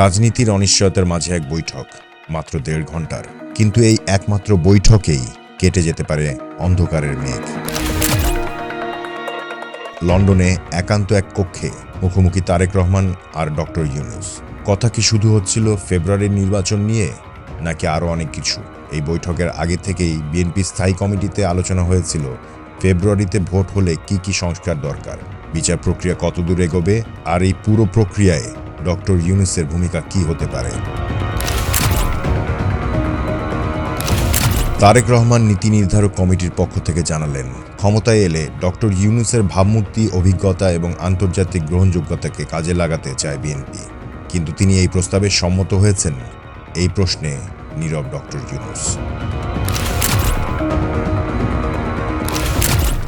রাজনীতির অনিশ্চয়তার মাঝে এক বৈঠক, মাত্র দেড় ঘণ্টার কিন্তু এই একমাত্র বৈঠকেই কেটে যেতে পারে অন্ধকারের মেঘ। লন্ডনে একান্ত এক কক্ষে মুখোমুখি তারেক রহমান আর ডক্টর ইউনুস। কথা কি শুধু হচ্ছিল ফেব্রুয়ারির নির্বাচন নিয়ে, নাকি আরও অনেক কিছু? এই বৈঠকের আগে থেকেই বিএনপি স্থায়ী কমিটিতে আলোচনা হয়েছিল, ফেব্রুয়ারিতে ভোট হলে কি কি সংস্কার দরকার, বিচার প্রক্রিয়া কতদূর এগোবে, আর এই পুরো প্রক্রিয়ায় ডক্টর ইউনুসের ভূমিকা কি হতে পারে? তারেক রহমান নীতি নির্ধারক কমিটির পক্ষ থেকে জানালেন, ক্ষমতায় এলে ডক্টর ইউনুসের ভাবমূর্তি, অভিজ্ঞতা এবং আন্তর্জাতিক গ্রহণযোগ্যতাকে কাজে লাগাতে চায় বিএনপি। কিন্তু তিনি এই প্রস্তাবে সম্মত হয়েছেন? এই প্রশ্নে নীরব ডক্টর ইউনুস।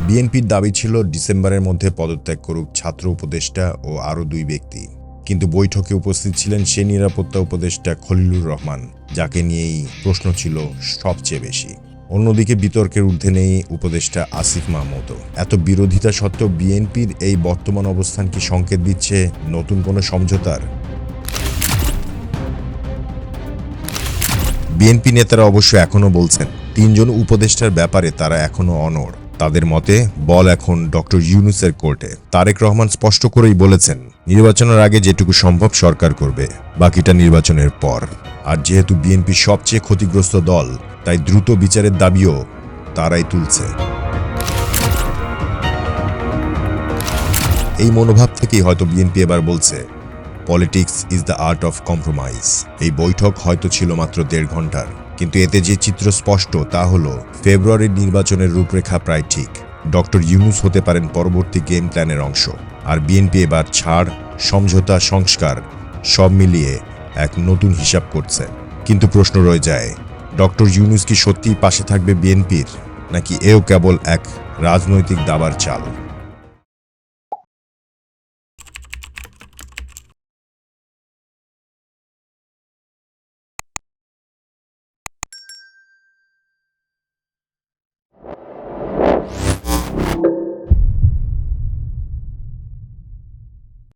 বিএনপির দাবি ছিল, ডিসেম্বরের মধ্যে পদত্যাগ করুক ছাত্র উপদেষ্টা ও আরও দুই ব্যক্তি। কিন্তু বৈঠকে উপস্থিত ছিলেন সে নিরাপত্তা উপদেষ্টা খলিলুর রহমান, যাকে নিয়েই প্রশ্ন ছিল সবচেয়ে বেশি। অন্যদিকে বিতর্কের ঊর্ধ্বে নেই উপদেষ্টা আসিফ মাহমুদ এত বিরোধিতা সত্ত্বেও বিএনপির এই বর্তমান অবস্থান কি সংকেত দিচ্ছে নতুন কোনো সমঝোতার? বিএনপি নেতারা অবশ্য এখনও বলছেন, তিনজন উপদেষ্টার ব্যাপারে তারা এখনও অনড়। তাদের মতে, বল এখন ডক্টর ইউনুসের কোর্টে। তারেক রহমান স্পষ্ট করেই বলেছেন, নির্বাচনের আগে যেটুকু সম্ভব সরকার করবে, বাকিটা নির্বাচনের পর। আর যেহেতু বিএনপি সবচেয়ে ক্ষতিগ্রস্ত দল, তাই দ্রুত বিচারের দাবিও তারাই তুলছে। এই মনোভাব থেকেই হয়তো বিএনপি এবার বলছে politics is the art of compromise এই বৈঠক হয়তো ছিল মাত্র দেড় ঘণ্টার। কিন্তু এতে যে চিত্র স্পষ্ট তা হলো, ফেব্রুয়ারির নির্বাচনের রূপরেখা প্রায় ঠিক। ডক্টর ইউনুস হতে পারেন পরবর্তী গেম প্ল্যানের অংশ। আর বিএনপি এবার ছাড়, সমঝোতা, সংস্কার, সব মিলিয়ে এক নতুন হিসাব করছে। কিন্তু প্রশ্ন রয়ে যায়, ডক্টর ইউনুস কি সত্যিই পাশে থাকবে বিএনপির নাকি এও কেবল এক রাজনৈতিক দাবার চাল?